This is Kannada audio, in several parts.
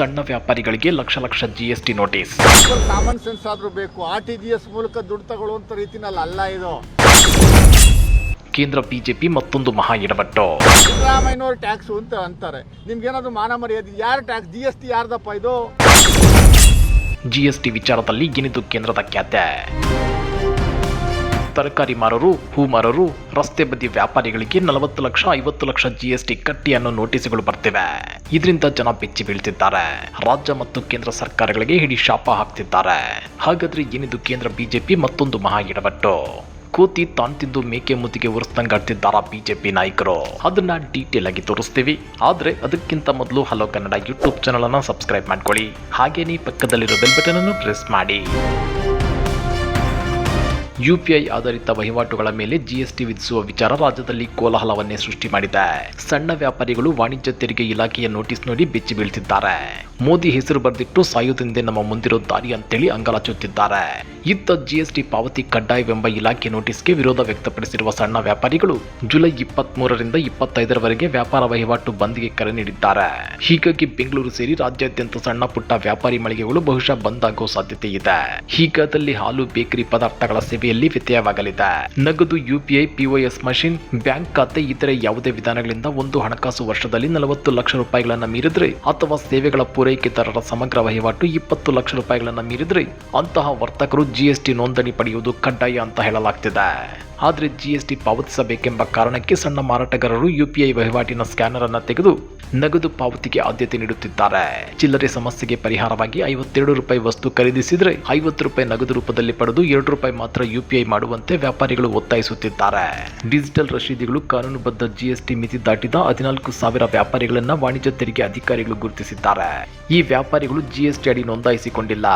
ಸಣ್ಣ ವ್ಯಾಪಾರಿಗಳಿಗೆ lakh lakh GST notice common sense ಆದ್ರೂ ಬೇಕು. ಆರ್ ಟಿ ಜಿ ಎಸ್ ಮೂಲಕ ದುಡ್ಡು ತಗೊಳ್ಳುವಂತ ರೀತಿನಲ್ಲಿ ಅಲ್ಲ ಇದು. ಕೇಂದ್ರ ಬಿಜೆಪಿ ಮತ್ತೊಂದು ಮಹಾ ಎಡವಟ್ಟು. ಸಿದ್ದರಾಮಯ್ಯನವರು ಟ್ಯಾಕ್ಸ್ ಅಂತ ಅಂತಾರೆ. ನಿಮ್ಗೇನಾದ್ರು ಮಾನ ಮರ್ಯಾದೆ ಯಾರು ಟ್ಯಾಕ್ಸ್? ಜಿ ಎಸ್ ಟಿ ಯಾರ್ದಪ್ಪ ಇದು? ಜಿಎಸ್ಟಿ ವಿಚಾರದಲ್ಲಿ ಗಿನಿದು ಕೇಂದ್ರದ ಖ್ಯಾತೆ. ತರಕಾರಿ ಮಾರರು ಹೂ ಮಾರರು ರಸ್ತೆ ಬದಿ ವ್ಯಾಪಾರಿಗಳಿಗೆ ನಲವತ್ತು ಲಕ್ಷ, ಐವತ್ತು ಲಕ್ಷ ಜಿಎಸ್ಟಿ ಕಟ್ಟಿ ಅನ್ನೋ ನೋಟಿಸ್ಗಳು ಬರ್ತಿವೆ. ಇದರಿಂದ ಜನ ಬೆಚ್ಚಿ ಬೀಳ್ತಿದ್ದಾರೆ. ರಾಜ್ಯ ಮತ್ತು ಕೇಂದ್ರ ಸರ್ಕಾರಗಳಿಗೆ ಹಿಡಿ ಶಾಪ ಹಾಕ್ತಿದ್ದಾರೆ. ಹಾಗಾದ್ರೆ ಏನಿದು ಕೇಂದ್ರ ಬಿಜೆಪಿ ಮತ್ತೊಂದು ಮಹಾ ಎಡವಟ್ಟು? ಕೂತಿ ತಾಂತಿದ್ದು ತಿಂದು ಮೇಕೆ ಮುತ್ತಿಗೆ ಉರಿಸ್ದಂಗಾಡ್ತಿದ್ದಾರ ಬಿಜೆಪಿ ನಾಯಕರು? ಅದನ್ನ ಡೀಟೇಲ್ ಆಗಿ ತೋರಿಸ್ತೀವಿ. ಆದ್ರೆ ಅದಕ್ಕಿಂತ ಮೊದಲು ಹಲೋ ಕನ್ನಡ ಯೂಟ್ಯೂಬ್ ಚಾನಲ್ ಅನ್ನ ಸಬ್ಸ್ಕ್ರೈಬ್ ಮಾಡ್ಕೊಳ್ಳಿ. ಹಾಗೇನೇ ಪಕ್ಕದಲ್ಲಿರೋ ಬೆಲ್ ಬಟನ್ ಅನ್ನು ಪ್ರೆಸ್ ಮಾಡಿ. ಯುಪಿಐ ಆಧಾರಿತ ವಹಿವಾಟುಗಳ ಮೇಲೆ ಜಿಎಸ್ಟಿ ವಿಧಿಸುವ ವಿಚಾರ ರಾಜ್ಯದಲ್ಲಿ ಕೋಲಾಹಲವನ್ನೇ ಸೃಷ್ಟಿ ಮಾಡಿದೆ. ಸಣ್ಣ ವ್ಯಾಪಾರಿಗಳು ವಾಣಿಜ್ಯ ತೆರಿಗೆ ಇಲಾಖೆಯ ನೋಟಿಸ್ ನೋಡಿ ಬೆಚ್ಚಿ ಬೀಳ್ತಿದ್ದಾರೆ. ಮೋದಿ ಹೆಸರು ಬರೆದಿಟ್ಟು ಸಾಯುವುದೆಂದೇ ನಮ್ಮ ಮುಂದಿರೋ ದಾರಿ ಅಂತೇಳಿ ಅಂಗಲಾಚುತ್ತಿದ್ದಾರೆ. ಇತ್ತ ಜಿಎಸ್ಟಿ ಪಾವತಿ ಕಡ್ಡಾಯವೆಂಬ ಇಲಾಖೆ ನೋಟಿಸ್ಗೆ ವಿರೋಧ ವ್ಯಕ್ತಪಡಿಸಿರುವ ಸಣ್ಣ ವ್ಯಾಪಾರಿಗಳು ಜುಲೈ ಇಪ್ಪತ್ತ್ ಮೂರರಿಂದ ಇಪ್ಪತ್ತೈದರವರೆಗೆ ವ್ಯಾಪಾರ ವಹಿವಾಟು ಬಂದ್ಗೆ ಕರೆ ನೀಡಿದ್ದಾರೆ. ಹೀಗಾಗಿ ಬೆಂಗಳೂರು ಸೇರಿ ರಾಜ್ಯಾದ್ಯಂತ ಸಣ್ಣ ಪುಟ್ಟ ವ್ಯಾಪಾರಿ ಮಳಿಗೆಗಳು ಬಹುಶಃ ಬಂದ್ ಆಗುವ ಸಾಧ್ಯತೆ ಇದೆ. ಹೀಗಾದಲ್ಲಿ ಹಾಲು, ಬೇಕರಿ ಪದಾರ್ಥಗಳ ಸೇವೆಯಲ್ಲಿ ವ್ಯತ್ಯಯವಾಗಲಿದೆ? ನಗದು ಯುಪಿಐ ಪಿಒಎಸ್ ಮಷಿನ್, ಬ್ಯಾಂಕ್ ಖಾತೆ ಇತರೆ ಯಾವುದೇ ವಿಧಾನಗಳಿಂದ ಒಂದು ಹಣಕಾಸು ವರ್ಷದಲ್ಲಿ ನಲವತ್ತು ಲಕ್ಷ ರೂಪಾಯಿಗಳನ್ನು ಮೀರಿದ್ರೆ, ಅಥವಾ ಸೇವೆಗಳ ಪೂರೈಕೆದಾರರ ಸಮಗ್ರ ವಹಿವಾಟು ಇಪ್ಪತ್ತು ಲಕ್ಷ ರೂಪಾಯಿಗಳನ್ನು ಮೀರಿದ್ರೆ, ಅಂತಹ ವರ್ತಕರು ಜಿಎಸ್ಟಿ ನೋಂದಣಿ ಪಡೆಯುವುದು ಕಡ್ಡಾಯ ಅಂತ ಹೇಳಲಾಗ್ತಿದೆ. ಆದರೆ ಜಿಎಸ್ಟಿ ಪಾವತಿಸಬೇಕೆಂಬ ಕಾರಣಕ್ಕೆ ಸಣ್ಣ ಮಾರಾಟಗಾರರು ಯುಪಿಐ ವಹಿವಾಟಿನ ಸ್ಕ್ಯಾನರ್ ಅನ್ನ ತೆಗೆದು ನಗದು ಪಾವತಿಗೆ ಆದ್ಯತೆ ನೀಡುತ್ತಿದ್ದಾರೆ. ಚಿಲ್ಲರೆ ಸಮಸ್ಯೆಗೆ ಪರಿಹಾರವಾಗಿ ಐವತ್ತೆರಡು ರೂಪಾಯಿ ವಸ್ತು ಖರೀದಿಸಿದರೆ ಐವತ್ತು ರೂಪಾಯಿ ನಗದು ರೂಪದಲ್ಲಿ ಪಡೆದು ಎರಡು ರೂಪಾಯಿ ಮಾತ್ರ ಯುಪಿಐ ಮಾಡುವಂತೆ ವ್ಯಾಪಾರಿಗಳು ಒತ್ತಾಯಿಸುತ್ತಿದ್ದಾರೆ. ಡಿಜಿಟಲ್ ರಶೀದಿಗಳು ಕಾನೂನುಬದ್ಧ ಜಿಎಸ್ಟಿ ಮಿತಿ ದಾಟಿದ ಹದಿನಾಲ್ಕು ಸಾವಿರ ವ್ಯಾಪಾರಿಗಳನ್ನ ವಾಣಿಜ್ಯ ತೆರಿಗೆ ಅಧಿಕಾರಿಗಳು ಗುರುತಿಸಿದ್ದಾರೆ. ಈ ವ್ಯಾಪಾರಿಗಳು ಜಿಎಸ್ಟಿ ಅಡಿ ನೋಂದಾಯಿಸಿಕೊಂಡಿಲ್ಲ.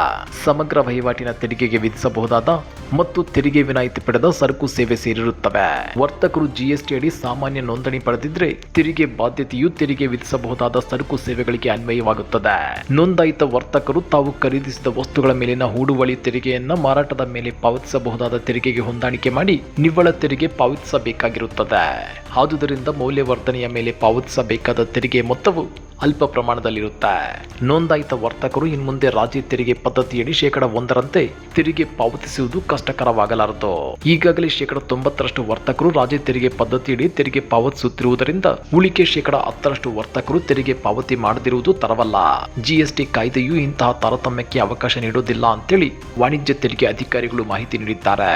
ಸಮಗ್ರ ವಹಿವಾಟಿನ ತೆರಿಗೆಗೆ ವಿಧಿಸಬಹುದಾದ ಮತ್ತು ತೆರಿಗೆ ವಿನಾಯಿತಿ ಪಡೆದ ಸರಕು ಸೇವೆ ಸೇರಿರುತ್ತವೆ. ವರ್ತಕರು ಜಿಎಸ್ಟಿ ಅಡಿ ಸಾಮಾನ್ಯ ನೋಂದಣಿ ಪಡೆದಿದ್ರೆ ತೆರಿಗೆ ಬಾಧ್ಯತೆಯು ತೆರಿಗೆ ವಿಧಿಸಬಹುದಾದ ಸರಕು ಸೇವೆಗಳಿಗೆ ಅನ್ವಯವಾಗುತ್ತದೆ. ನೋಂದಾಯಿತ ವರ್ತಕರು ತಾವು ಖರೀದಿಸಿದ ವಸ್ತುಗಳ ಮೇಲಿನ ಹೂಡುವಳಿ ತೆರಿಗೆಯನ್ನ ಮಾರಾಟದ ಮೇಲೆ ಪಾವತಿಸಬಹುದಾದ ತೆರಿಗೆಗೆ ಹೊಂದಾಣಿಕೆ ಮಾಡಿ ನಿವ್ವಳ ತೆರಿಗೆ ಪಾವತಿಸಬೇಕಾಗಿರುತ್ತದೆ. ಆದುದರಿಂದ ಮೌಲ್ಯವರ್ಧನೆಯ ಮೇಲೆ ಪಾವತಿಸಬೇಕಾದ ತೆರಿಗೆ ಮೊತ್ತವು ಅಲ್ಪ ಪ್ರಮಾಣದಲ್ಲಿರುತ್ತೆ? ನೋಂದಾಯಿತ ವರ್ತಕರು ಇನ್ಮುಂದೆ ರಾಜ್ಯ ತೆರಿಗೆ ಪದ್ಧತಿಯಡಿ ಶೇಕಡ ಒಂದರಂತೆ ತೆರಿಗೆ ಪಾವತಿಸುವುದು ಕಷ್ಟಕರವಾಗಲಾರದು. ಈಗಾಗಲೇ ಶೇಕಡ ತೊಂಬತ್ತರಷ್ಟು ವರ್ತಕರು ರಾಜ್ಯ ತೆರಿಗೆ ಪದ್ಧತಿಯಡಿ ತೆರಿಗೆ ಪಾವತಿಸುತ್ತಿರುವುದರಿಂದ ಉಳಿಕೆ ಶೇಕಡ ಹತ್ತರಷ್ಟು ವರ್ತಕರು ತೆರಿಗೆ ಪಾವತಿ ಮಾಡದಿರುವುದು ತರವಲ್ಲ. ಜಿಎಸ್ಟಿ ಕಾಯ್ದೆಯು ಇಂತಹ ತಾರತಮ್ಯಕ್ಕೆ ಅವಕಾಶ ನೀಡುವುದಿಲ್ಲ ಅಂತೇಳಿ ವಾಣಿಜ್ಯ ತೆರಿಗೆ ಅಧಿಕಾರಿಗಳು ಮಾಹಿತಿ ನೀಡಿದ್ದಾರೆ.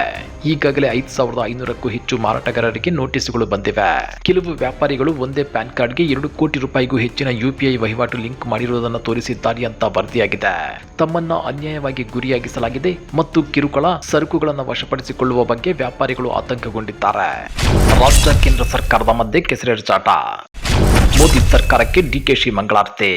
ಈಗಾಗಲೇ ಐದು ಸಾವಿರದ ಐನೂರಕ್ಕೂ ಹೆಚ್ಚು ಮಾರಾಟಗಾರರಿಗೆ ನೋಟಿಸ್ಗಳು ಬಂದಿವೆ. ಕೆಲವು ವ್ಯಾಪಾರಿಗಳು ಒಂದೇ ಪ್ಯಾನ್ ಕಾರ್ಡ್ಗೆ ಎರಡು ಕೋಟಿ ರೂಪಾಯಿಗೂ ಹೆಚ್ಚಿನ ಯುಪಿಐ ವಹಿವಾಟು ಲಿಂಕ್ ಮಾಡಿರುವುದನ್ನು ತೋರಿಸಿದ್ದಾರೆ ಅಂತ ವರದಿಯಾಗಿದೆ. ತಮ್ಮನ್ನ ಅನ್ಯಾಯವಾಗಿ ಗುರಿಯಾಗಿಸಲಾಗಿದೆ ಮತ್ತು ಕಿರುಕುಳ ಸರಕುಗಳನ್ನು ವಶಪಡಿಸಿಕೊಳ್ಳುವ ಬಗ್ಗೆ ವ್ಯಾಪಾರಿಗಳು ಆತಂಕಗೊಂಡಿದ್ದಾರೆ. ರಾಜ್ಯ ಕೇಂದ್ರ ಸರ್ಕಾರದ ಮಧ್ಯೆ ಕೆಸರೆರಚಾಟ. ಮೋದಿ ಸರ್ಕಾರಕ್ಕೆ ಡಿಕೆಶಿ ಮಂಗಳಾರತಿ.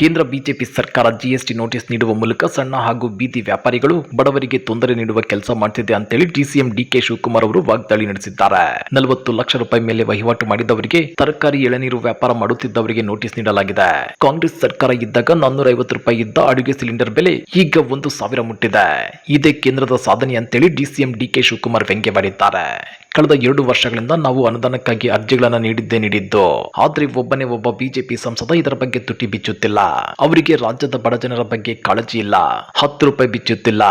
ಕೇಂದ್ರ ಬಿಜೆಪಿ ಸರ್ಕಾರ ಜಿಎಸ್ಟಿ ನೋಟಿಸ್ ನೀಡುವ ಮೂಲಕ ಸಣ್ಣ ಹಾಗೂ ಬೀದಿ ವ್ಯಾಪಾರಿಗಳು ಬಡವರಿಗೆ ತೊಂದರೆ ನೀಡುವ ಕೆಲಸ ಮಾಡ್ತಿದೆ ಅಂತೇಳಿ ಡಿಸಿಎಂ ಡಿಕೆ ಶಿವಕುಮಾರ್ ಅವರು ವಾಗ್ದಾಳಿ ನಡೆಸಿದ್ದಾರೆ. ನಲವತ್ತು ಲಕ್ಷ ರೂಪಾಯಿ ಮೇಲೆ ವಹಿವಾಟು ಮಾಡಿದವರಿಗೆ ತರಕಾರಿ, ಎಳನೀರು ವ್ಯಾಪಾರ ಮಾಡುತ್ತಿದ್ದವರಿಗೆ ನೋಟಿಸ್ ನೀಡಲಾಗಿದೆ. ಕಾಂಗ್ರೆಸ್ ಸರ್ಕಾರ ಇದ್ದಾಗ ನಾನ್ನೂರ ರೂಪಾಯಿ ಇದ್ದ ಅಡುಗೆ ಸಿಲಿಂಡರ್ ಬೆಲೆ ಈಗ ಒಂದು ಸಾವಿರ ಮುಟ್ಟಿದೆ. ಇದೇ ಕೇಂದ್ರದ ಸಾಧನೆ ಅಂತೇಳಿ ಡಿಸಿಎಂ ಡಿಕೆ ಶಿವಕುಮಾರ್ ವ್ಯಂಗ್ಯವಾಡಿದ್ದಾರೆ ಕಳೆದ ಎರಡು ವರ್ಷಗಳಿಂದ ನಾವು ಅನುದಾನಕ್ಕಾಗಿ ಅರ್ಜಿಗಳನ್ನು ನೀಡಿದ್ದೇ ನೀಡಿದ್ದು. ಆದ್ರೆ ಒಬ್ಬನೇ ಒಬ್ಬ ಬಿಜೆಪಿ ಸಂಸದ ಇದರ ಬಗ್ಗೆ ತುಟಿ ಬಿಚ್ಚುತ್ತಿಲ್ಲ. ಅವರಿಗೆ ರಾಜ್ಯದ ಬಡ ಜನರ ಬಗ್ಗೆ ಕಾಳಜಿ ಇಲ್ಲ. ಹತ್ತು ರೂಪಾಯಿ ಬಿಚ್ಚುತ್ತಿಲ್ಲ.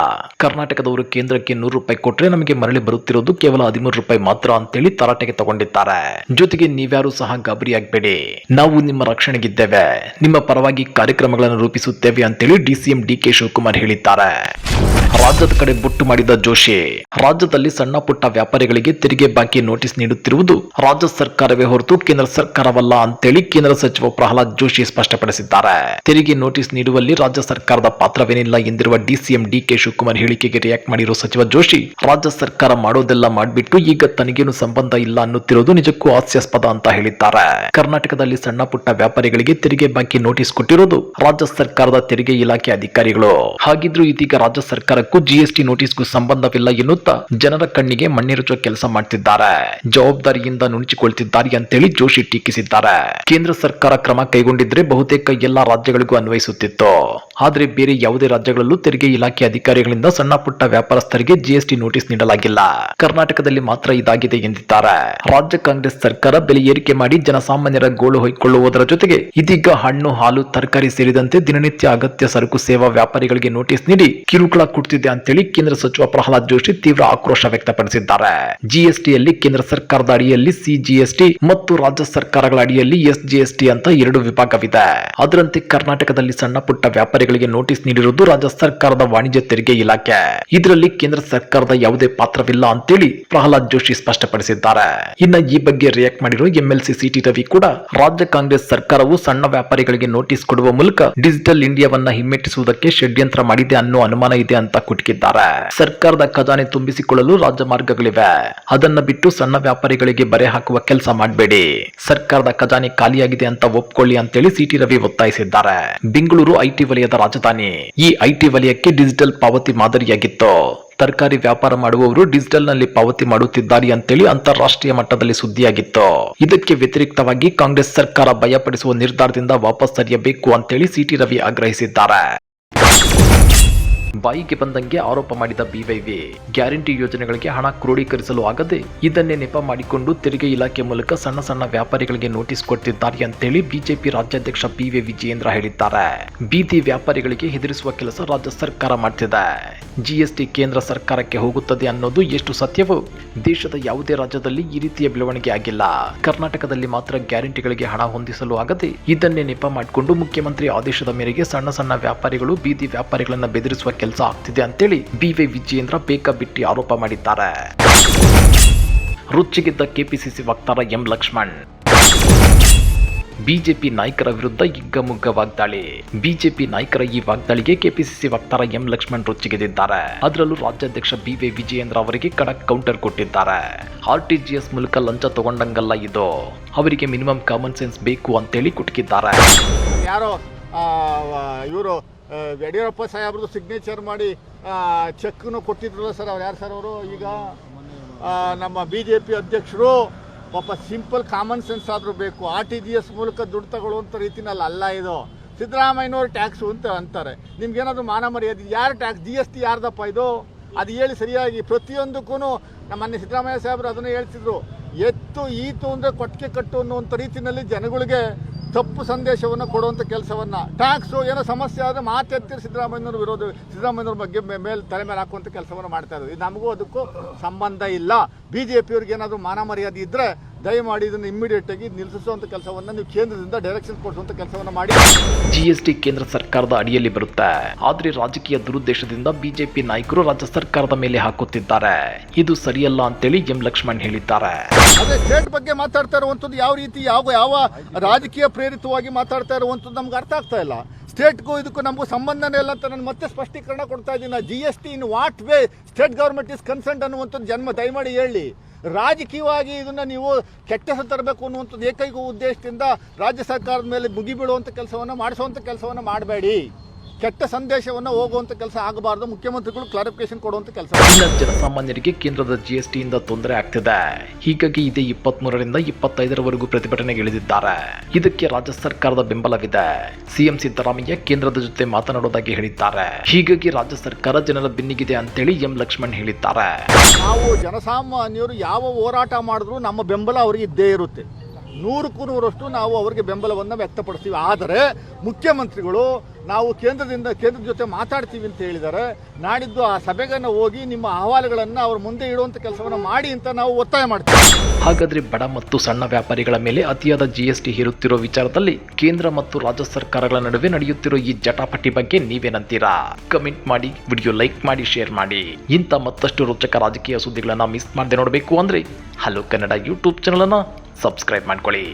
ಕರ್ನಾಟಕದವರು ಕೇಂದ್ರಕ್ಕೆ ನೂರು ರೂಪಾಯಿ ಕೊಟ್ರೆ ನಮಗೆ ಮರಳಿ ಬರುತ್ತಿರೋದು ಕೇವಲ ಹದಿಮೂರು ರೂಪಾಯಿ ಮಾತ್ರ ಅಂತೇಳಿ ತರಾಟೆಗೆ ತಗೊಂಡಿದ್ದಾರೆ. ಜೊತೆಗೆ ನೀವ್ಯಾರು ಸಹ ಗಾಬರಿಯಾಗಬೇಡಿ. ನಾವು ನಿಮ್ಮ ರಕ್ಷಣೆಗಿದ್ದೇವೆ. ನಿಮ್ಮ ಪರವಾಗಿ ಕಾರ್ಯಕ್ರಮಗಳನ್ನು ರೂಪಿಸುತ್ತೇವೆ ಅಂತೇಳಿ ಡಿಸಿಎಂ ಡಿ ಕೆ ಶಿವಕುಮಾರ್ ಹೇಳಿದ್ದಾರೆ. ರಾಜ್ಯದ ಕಡೆ ಬೊಟ್ಟು ಮಾಡಿದ ಜೋಶಿ, ರಾಜ್ಯದಲ್ಲಿ ಸಣ್ಣ ಪುಟ್ಟ ವ್ಯಾಪಾರಿಗಳಿಗೆ ತೆರಿಗೆ ಬಾಕಿ ನೋಟಿಸ್ ನೀಡುತ್ತಿರುವುದು ರಾಜ್ಯ ಸರ್ಕಾರವೇ ಹೊರತು ಕೇಂದ್ರ ಸರ್ಕಾರವಲ್ಲ ಅಂತೇಳಿ ಕೇಂದ್ರ ಸಚಿವ ಪ್ರಹ್ಲಾದ್ ಜೋಶಿ ಸ್ಪಷ್ಟಪಡಿಸಿದ್ದಾರೆ. ತೆರಿಗೆ ನೋಟಿಸ್ ನೀಡುವಲ್ಲಿ ರಾಜ್ಯ ಸರ್ಕಾರದ ಪಾತ್ರವೇನಿಲ್ಲ ಎಂದಿರುವ ಡಿಸಿಎಂ ಡಿಕೆ ಶಿವಕುಮಾರ್ ಹೇಳಿಕೆಗೆ ರಿಯಾಕ್ಟ್ ಮಾಡಿರುವ ಸಚಿವ ಜೋಶಿ, ರಾಜ್ಯ ಸರ್ಕಾರ ಮಾಡೋದೆಲ್ಲ ಮಾಡಿಬಿಟ್ಟು ಈಗ ತನಗೇನು ಸಂಬಂಧ ಇಲ್ಲ ಅನ್ನುತ್ತಿರುವುದು ನಿಜಕ್ಕೂ ಹಾಸ್ಯಾಸ್ಪದ ಅಂತ ಹೇಳಿದ್ದಾರೆ. ಕರ್ನಾಟಕದಲ್ಲಿ ಸಣ್ಣ ಪುಟ್ಟ ವ್ಯಾಪಾರಿಗಳಿಗೆ ತೆರಿಗೆ ಬಾಕಿ ನೋಟಿಸ್ ಕೊಟ್ಟಿರೋದು ರಾಜ್ಯ ಸರ್ಕಾರದ ತೆರಿಗೆ ಇಲಾಖೆ ಅಧಿಕಾರಿಗಳು. ಹಾಗಿದ್ರು ಇದೀಗ ರಾಜ್ಯ ಸರ್ಕಾರಕ್ಕೂ ಜಿಎಸ್ಟಿ ನೋಟಿಸ್ಗೂ ಸಂಬಂಧವಿಲ್ಲ ಎನ್ನುತ್ತಾ ಜನರ ಕಣ್ಣಿಗೆ ಮಣ್ಣೆರಚುವ ಕೆಲಸ ಮಾಡ್ತಿದ್ದಾರೆ. ಜವಾಬ್ದಾರಿಯಿಂದ ನುಣುಚಿಕೊಳ್ತಿದ್ದಾರೆ ಅಂತೇಳಿ ಜೋಶಿ ಟೀಕಿಸಿದ್ದಾರೆ. ಕೇಂದ್ರ ಸರ್ಕಾರ ಕ್ರಮ ಕೈಗೊಂಡಿದ್ರೆ ಬಹುತೇಕ ಎಲ್ಲಾ ರಾಜ್ಯಗಳಿಗೂ ಅನ್ವಯಿಸುತ್ತಿತ್ತು? ಆದರೆ ಬೇರೆ ಯಾವುದೇ ರಾಜ್ಯಗಳಲ್ಲೂ ತೆರಿಗೆ ಇಲಾಖೆ ಅಧಿಕಾರಿಗಳಿಂದ ಸಣ್ಣ ಪುಟ್ಟ ವ್ಯಾಪಾರಸ್ಥರಿಗೆ ಜಿಎಸ್ಟಿ ನೋಟಿಸ್ ನೀಡಲಾಗಿಲ್ಲ. ಕರ್ನಾಟಕದಲ್ಲಿ ಮಾತ್ರ ಇದಾಗಿದೆ ಎಂದಿದ್ದಾರೆ. ರಾಜ್ಯ ಕಾಂಗ್ರೆಸ್ ಸರ್ಕಾರ ಬೆಲೆ ಏರಿಕೆ ಮಾಡಿ ಜನಸಾಮಾನ್ಯರ ಗೋಳು ಹೊಯ್ಕೊಳ್ಳುವುದರ ಜೊತೆಗೆ ಇದೀಗ ಹಣ್ಣು, ಹಾಲು, ತರಕಾರಿ ಸೇರಿದಂತೆ ದಿನನಿತ್ಯ ಅಗತ್ಯ ಸರಕು, ಸೇವಾ ವ್ಯಾಪಾರಿಗಳಿಗೆ ನೋಟಿಸ್ ನೀಡಿ ಕಿರುಕುಳ ಕೊಡ್ತಿದೆ ಅಂತೇಳಿ ಕೇಂದ್ರ ಸಚಿವ ಪ್ರಹ್ಲಾದ್ ಜೋಶಿ ತೀವ್ರ ಆಕ್ರೋಶ ವ್ಯಕ್ತಪಡಿಸಿದ್ದಾರೆ. ಜಿಎಸ್ಟಿಯಲ್ಲಿ ಕೇಂದ್ರ ಸರ್ಕಾರದ ಅಡಿಯಲ್ಲಿ ಸಿಜಿಎಸ್ಟಿ ಮತ್ತು ರಾಜ್ಯ ಸರ್ಕಾರಗಳ ಅಡಿಯಲ್ಲಿ ಎಸ್ಜಿಎಸ್ಟಿ ಅಂತ ಎರಡು ವಿಭಾಗವಿದೆ. ಅದರಂತೆ ಕರ್ನಾಟಕದಲ್ಲಿ ಸಣ್ಣ ಪುಟ್ಟ ವ್ಯಾಪಾರಿಗಳಿಗೆ ನೋಟಿಸ್ ನೀಡಿರುವುದು ರಾಜ್ಯ ಸರ್ಕಾರದ ವಾಣಿಜ್ಯ ತೆರಿಗೆ ಇಲಾಖೆ. ಇದರಲ್ಲಿ ಕೇಂದ್ರ ಸರ್ಕಾರದ ಯಾವುದೇ ಪಾತ್ರವಿಲ್ಲ ಅಂತೇಳಿ ಪ್ರಹ್ಲಾದ್ ಜೋಶಿ ಸ್ಪಷ್ಟಪಡಿಸಿದ್ದಾರೆ. ಇನ್ನ ಈ ಬಗ್ಗೆ ರಿಯಾಕ್ಟ್ ಮಾಡಿರುವ ಎಂಎಲ್ಸಿ ಸಿಟಿ ರವಿ ಕೂಡ ರಾಜ್ಯ ಕಾಂಗ್ರೆಸ್ ಸರ್ಕಾರವು ಸಣ್ಣ ವ್ಯಾಪಾರಿಗಳಿಗೆ ನೋಟಿಸ್ ಕೊಡುವ ಮೂಲಕ ಡಿಜಿಟಲ್ ಇಂಡಿಯಾವನ್ನ ಹಿಮ್ಮೆಟ್ಟಿಸುವುದಕ್ಕೆ ಷಡ್ಯಂತ್ರ ಮಾಡಿದೆ ಅನ್ನೋ ಅನುಮಾನ ಇದೆ ಅಂತ ಕುಟುಕಿದ್ದಾರೆ. ಸರ್ಕಾರದ ಖಜಾನೆ ತುಂಬಿಸಿಕೊಳ್ಳಲು ರಾಜ್ಯ ಮಾರ್ಗಗಳಿವೆ. ಅದನ್ನ ಬಿಟ್ಟು ಸಣ್ಣ ವ್ಯಾಪಾರಿಗಳಿಗೆ ಬರೆ ಹಾಕುವ ಕೆಲಸ ಮಾಡಬೇಡಿ. ಸರ್ಕಾರದ ಖಜಾನೆ ಖಾಲಿಯಾಗಿದೆ ಅಂತ ಒಪ್ಕೊಳ್ಳಿ ಅಂತೇಳಿ ಸಿಟಿ ರವಿ ಒತ್ತಾಯಿಸಿದ್ದಾರೆ. ಬೆಂಗಳೂರು ಐಟಿ ವಲಯದ ರಾಜಧಾನಿ. ಈ ಐಟಿ ವಲಯಕ್ಕೆ ಡಿಜಿಟಲ್ ಪಾವತಿ ಮಾದರಿಯಾಗಿತ್ತು. ತರಕಾರಿ ವ್ಯಾಪಾರ ಮಾಡುವವರು ಡಿಜಿಟಲ್ನಲ್ಲಿ ಪಾವತಿ ಮಾಡುತ್ತಿದ್ದಾರೆ ಅಂತೇಳಿ ಅಂತಾರಾಷ್ಟ್ರೀಯ ಮಟ್ಟದಲ್ಲಿ ಸುದ್ದಿಯಾಗಿತ್ತು. ಇದಕ್ಕೆ ವ್ಯತಿರಿಕ್ತವಾಗಿ ಕಾಂಗ್ರೆಸ್ ಸರ್ಕಾರ ಭಯಪಡಿಸುವ ನಿರ್ಧಾರದಿಂದ ವಾಪಸ್ ಸರಿಯಬೇಕು ಅಂತೇಳಿ ಸಿಟಿ ರವಿ ಆಗ್ರಹಿಸಿದ್ದಾರೆ. ಬಾಯಿಗೆ ಬಂದಂಗೆ ಆರೋಪ ಮಾಡಿದ ಬಿವೈವಿ ಗ್ಯಾರಂಟಿ ಯೋಜನೆಗಳಿಗೆ ಹಣ ಕ್ರೋಢೀಕರಿಸಲು ಆಗದೆ ಇದನ್ನೇ ನೆಪ ಮಾಡಿಕೊಂಡು ತೆರಿಗೆ ಇಲಾಖೆ ಮೂಲಕ ಸಣ್ಣ ಸಣ್ಣ ವ್ಯಾಪಾರಿಗಳಿಗೆ ನೋಟಿಸ್ ಕೊಡ್ತಿದ್ದಾರೆ ಅಂತೇಳಿ ಬಿಜೆಪಿ ರಾಜ್ಯಾಧ್ಯಕ್ಷ ಬಿವಿ ವಿಜಯೇಂದ್ರ ಹೇಳಿದ್ದಾರೆ. ಬೀದಿ ವ್ಯಾಪಾರಿಗಳಿಗೆ ಹೆದರಿಸುವ ಕೆಲಸ ರಾಜ್ಯ ಸರ್ಕಾರ ಮಾಡ್ತಿದೆ. ಜಿಎಸ್ಟಿ ಕೇಂದ್ರ ಸರ್ಕಾರಕ್ಕೆ ಹೋಗುತ್ತದೆ ಅನ್ನೋದು ಎಷ್ಟು ಸತ್ಯವೋ? ದೇಶದ ಯಾವುದೇ ರಾಜ್ಯದಲ್ಲಿ ಈ ರೀತಿಯ ಬೆಳವಣಿಗೆ ಆಗಿಲ್ಲ. ಕರ್ನಾಟಕದಲ್ಲಿ ಮಾತ್ರ ಗ್ಯಾರಂಟಿಗಳಿಗೆ ಹಣ ಹೊಂದಿಸಲು ಆಗದೆ ಇದನ್ನೇ ನೆಪ ಮಾಡಿಕೊಂಡು ಮುಖ್ಯಮಂತ್ರಿ ಆದೇಶದ ಮೇರೆಗೆ ಸಣ್ಣ ಸಣ್ಣ ವ್ಯಾಪಾರಿಗಳು ಬೀದಿ ವ್ಯಾಪಾರಿಗಳನ್ನ ಬೆದರಿಸುವ ಕೆಲಸ ಆಗ್ತಿದೆ ಅಂತೇಳಿ ಬಿವೈ ವಿಜಯೇಂದ್ರ ಬೇಕಾಬಿಟ್ಟಿ ಆರೋಪ ಮಾಡಿದ್ದಾರೆ. ರುಚಿಗಿದ್ದ ಕೆಪಿಸಿಸಿ ವಕ್ತಾರ ಎಂ ಲಕ್ಷ್ಮಣ್. ಬಿಜೆಪಿ ನಾಯಕರ ವಿರುದ್ಧ ಹಿಗ್ಗಮುಗ್ಗ ವಾಗ್ದಾಳಿ ಬಿಜೆಪಿ ನಾಯಕರ ಈ ವಾಗ್ದಾಳಿಗೆ ಕೆಪಿಸಿಸಿ ವಕ್ತಾರ ಎಂ ಲಕ್ಷ್ಮಣ್ ರೊಚ್ಚಿಗೆದಿದ್ದಾರೆ ಅದರಲ್ಲೂ ರಾಜ್ಯಾಧ್ಯಕ್ಷ ಬಿವೈ ವಿಜಯೇಂದ್ರ ಅವರಿಗೆ ಖಡಕ್ ಕೌಂಟರ್ ಕೊಟ್ಟಿದ್ದಾರೆ. ಆರ್ಟಿಜಿಎಸ್ ಮೂಲಕ ಲಂಚ ತಗೊಂಡಂಗಲ್ಲ ಇದು. ಅವರಿಗೆ ಮಿನಿಮಮ್ ಕಾಮನ್ ಸೆನ್ಸ್ ಬೇಕು ಅಂತೇಳಿ ಕುಟುಕಿದ್ದಾರೆ. ಯಾರೋ ಇವರು ಯಡಿಯೂರಪ್ಪ ಸಾಹೇಬ್ರದ್ದು ಸಿಗ್ನೇಚರ್ ಮಾಡಿ ಚೆಕ್ನು ಕೊಟ್ಟಿದ್ರಲ್ಲ ಸರ್ ಅವ್ರು ಯಾರು ಸರ್ ಅವರು? ಈಗ ನಮ್ಮ ಬಿ ಜೆ ಪಿ ಅಧ್ಯಕ್ಷರು ಪಾಪ ಸಿಂಪಲ್ ಕಾಮನ್ ಸೆನ್ಸ್ ಆದರೂ ಬೇಕು. ಆರ್ ಟಿ ಜಿ ಎಸ್ ಮೂಲಕ ದುಡ್ಡು ತಗೊಳ್ಳುವಂಥ ರೀತಿನಲ್ಲಿ, ಅಲ್ಲ ಇದು. ಸಿದ್ದರಾಮಯ್ಯನವ್ರು ಟ್ಯಾಕ್ಸು ಅಂತ ಅಂತಾರೆ. ನಿಮ್ಗೇನಾದರೂ ಮಾನ ಮರ್ಯಾದೆ ಯಾರು ಟ್ಯಾಕ್ಸ್ ಜಿ ಎಸ್ ಟಿ ಯಾರ್ದಪ್ಪ ಇದು? ಅದು ಹೇಳಿ ಸರಿಯಾಗಿ. ಪ್ರತಿಯೊಂದಕ್ಕೂ ನಮ್ಮ ಸಿದ್ಧರಾಮಯ್ಯ ಸಿದ್ದರಾಮಯ್ಯ ಸಾಹೇಬರು ಅದನ್ನು ಹೇಳ್ತಿದ್ರು. ಎತ್ತು, ಈತು ಅಂದರೆ ಕೊಟ್ಟಿಗೆ ಕಟ್ಟು ಅನ್ನುವಂಥ ರೀತಿಯಲ್ಲಿ ಜನಗಳಿಗೆ ತಪ್ಪು ಸಂದೇಶವನ್ನು ಕೊಡುವಂಥ ಕೆಲಸವನ್ನು. ಟ್ಯಾಕ್ಸು ಏನೋ ಸಮಸ್ಯೆ ಆದರೆ ಮಾತೆತ್ತಿರಿ ಸಿದ್ದರಾಮಯ್ಯನವ್ರ ವಿರೋಧ, ಸಿದ್ದರಾಮಯ್ಯನವ್ರ ಬಗ್ಗೆ ಮೇಲೆ ತಲೆ ಮೇಲೆ ಹಾಕುವಂಥ ಕೆಲಸವನ್ನು ಮಾಡ್ತಾ ಇದು ನಮಗೂ ಅದಕ್ಕೂ ಸಂಬಂಧ ಇಲ್ಲ. ಬಿ ಜೆ ಪಿಯವ್ರಿಗೆ ಏನಾದರೂ ಮಾನ ಮರ್ಯಾದೆ ಇದ್ದರೆ ದಯಮಾಡಿ ಇದನ್ನು ಇಮ್ಮಿಡಿಯೇಟ್ ಆಗಿ ನಿಲ್ಲಿಸುವಂಥ ಕೆಲಸವನ್ನು ನೀವು ಕೇಂದ್ರದಿಂದ ಡೈರೆಕ್ಷನ್ ಕೊಡಿಸುವಂಥ ಕೆಲಸವನ್ನು ಮಾಡಿ. ಜಿಎಸ್ಟಿ ಕೇಂದ್ರ ಸರ್ಕಾರದ ಅಡಿಯಲ್ಲಿ ಬರುತ್ತೆ. ಆದ್ರೆ ರಾಜಕೀಯ ದುರುದ್ದೇಶದಿಂದ ಬಿಜೆಪಿ ನಾಯಕರು ರಾಜ್ಯ ಸರ್ಕಾರದ ಮೇಲೆ ಹಾಕುತ್ತಿದ್ದಾರೆ. ಇದು ಸರಿಯಲ್ಲ ಅಂತೇಳಿ ಎಂ ಲಕ್ಷ್ಮಣ್ ಹೇಳಿದ್ದಾರೆ. ಅದೇ ಸ್ಟೇಟ್ ಬಗ್ಗೆ ಮಾತಾಡ್ತಾ ಇರುವಂಥದ್ದು ಯಾವ ರೀತಿ ಯಾವ ಯಾವ ರಾಜಕೀಯ ಪ್ರೇರಿತವಾಗಿ ಮಾತಾಡ್ತಾ ಇರುವಂಥದ್ದು ನಮ್ಗೆ ಅರ್ಥ ಆಗ್ತಾ ಇಲ್ಲ. ಸ್ಟೇಟ್ಗೂ ಇದಕ್ಕೂ ನಮಗೂ ಸಂಬಂಧನೇ ಇಲ್ಲ ಅಂತ ನಾನು ಮತ್ತೆ ಸ್ಪಷ್ಟೀಕರಣ ಕೊಡ್ತಾ ಇದ್ದೀನಿ. G S T in what way state government is concern ಅನ್ನುವಂಥದ್ದು ಜನ್ಮ ದಯಮಾಡಿ ಹೇಳಿ. ರಾಜಕೀಯವಾಗಿ ಇದನ್ನು ನೀವು ಕೆಟ್ಟ ಹೆಸರು ತರಬೇಕು ಅನ್ನುವಂಥದ್ದು ಏಕೈಕ ಉದ್ದೇಶದಿಂದ ರಾಜ್ಯ ಸರ್ಕಾರದ ಮೇಲೆ ಮುಗಿಬೀಳುವಂಥ ಕೆಲಸವನ್ನು, ಮಾಡಿಸುವಂಥ ಕೆಲಸವನ್ನು ಮಾಡಬೇಡಿ. ಕೆಟ್ಟ ಸಂದೇಶವನ್ನು ಹೋಗುವಂಥ ಕೆಲಸ ಆಗಬಾರದು. ಮುಖ್ಯಮಂತ್ರಿಗಳು ಕ್ಲಾರಿಫಿಕೇಶನ್ ಕೊಡುವಂಥ ಕೆಲಸ. ಜನಸಾಮಾನ್ಯರಿಗೆ ಕೇಂದ್ರದ ಜಿಎಸ್ಟಿಯಿಂದ ತೊಂದರೆ ಆಗ್ತಿದೆ. ಹೀಗಾಗಿ ಇದೇ ಇಪ್ಪತ್ತ್ ಮೂರರಿಂದ ಇಪ್ಪತ್ತೈದರವರೆಗೂ ಪ್ರತಿಭಟನೆ ಇಳಿದಿದ್ದಾರೆ. ಇದಕ್ಕೆ ರಾಜ್ಯ ಸರ್ಕಾರದ ಬೆಂಬಲವಿದೆ. ಸಿಎಂ ಸಿದ್ದರಾಮಯ್ಯ ಕೇಂದ್ರದ ಜೊತೆ ಮಾತನಾಡೋದಾಗಿ ಹೇಳಿದ್ದಾರೆ. ಹೀಗಾಗಿ ರಾಜ್ಯ ಸರ್ಕಾರ ಜನರ ಬೆನ್ನಿಗಿದೆ ಅಂತೇಳಿ ಎಂ ಲಕ್ಷ್ಮಣ್ ಹೇಳಿದ್ದಾರೆ. ನಾವು ಜನಸಾಮಾನ್ಯರು ಯಾವ ಹೋರಾಟ ಮಾಡಿದ್ರು ನಮ್ಮ ಬೆಂಬಲ ಅವರಿಗೆ ಇದ್ದೇ ಇರುತ್ತೆ. ನೂರಕ್ಕೂ ನೂರಷ್ಟು ನಾವು ಅವರಿಗೆ ಬೆಂಬಲವನ್ನು ವ್ಯಕ್ತಪಡಿಸ್ತೀವಿ. ಆದರೆ ಮುಖ್ಯಮಂತ್ರಿಗಳು ನಾವು ಕೇಂದ್ರದಿಂದ ಕೇಂದ್ರದ ಜೊತೆ ಮಾತಾಡ್ತೀವಿ ಅಂತ ಹೇಳಿದ್ದಾರೆ. ನಾಡಿದ್ದು ಆ ಸಭೆಗನ್ನು ಹೋಗಿ ನಿಮ್ಮ ಅಹವಾಲುಗಳನ್ನು ಅವ್ರ ಮುಂದೆ ಇಡುವಂಥ ಕೆಲಸವನ್ನು ಮಾಡಿ ಅಂತ ನಾವು ಒತ್ತಾಯ ಮಾಡ್ತೀವಿ. ಹಾಗಾದ್ರೆ ಬಡ ಮತ್ತು ಸಣ್ಣ ವ್ಯಾಪಾರಿಗಳ ಮೇಲೆ ಅತಿಯಾದ ಜಿಎಸ್ಟಿ ಹೇರುತ್ತಿರೋ ವಿಚಾರದಲ್ಲಿ ಕೇಂದ್ರ ಮತ್ತು ರಾಜ್ಯ ಸರ್ಕಾರಗಳ ನಡುವೆ ನಡೆಯುತ್ತಿರೋ ಈ ಜಟಾಪಟಿ ಬಗ್ಗೆ ನೀವೇನಂತೀರಾ? ಕಮೆಂಟ್ ಮಾಡಿ, ವಿಡಿಯೋ ಲೈಕ್ ಮಾಡಿ, ಶೇರ್ ಮಾಡಿ. ಇಂಥ ಮತ್ತಷ್ಟು ರೋಚಕ ರಾಜಕೀಯ ಸುದ್ದಿಗಳನ್ನು ಮಿಸ್ ಮಾಡದೆ ನೋಡಬೇಕು ಅಂದರೆ ಹಲೋ ಕನ್ನಡ ಯೂಟ್ಯೂಬ್ ಚಾನಲನ್ನು ಸಬ್ಸ್ಕ್ರೈಬ್ ಮಾಡ್ಕೊಳ್ಳಿ.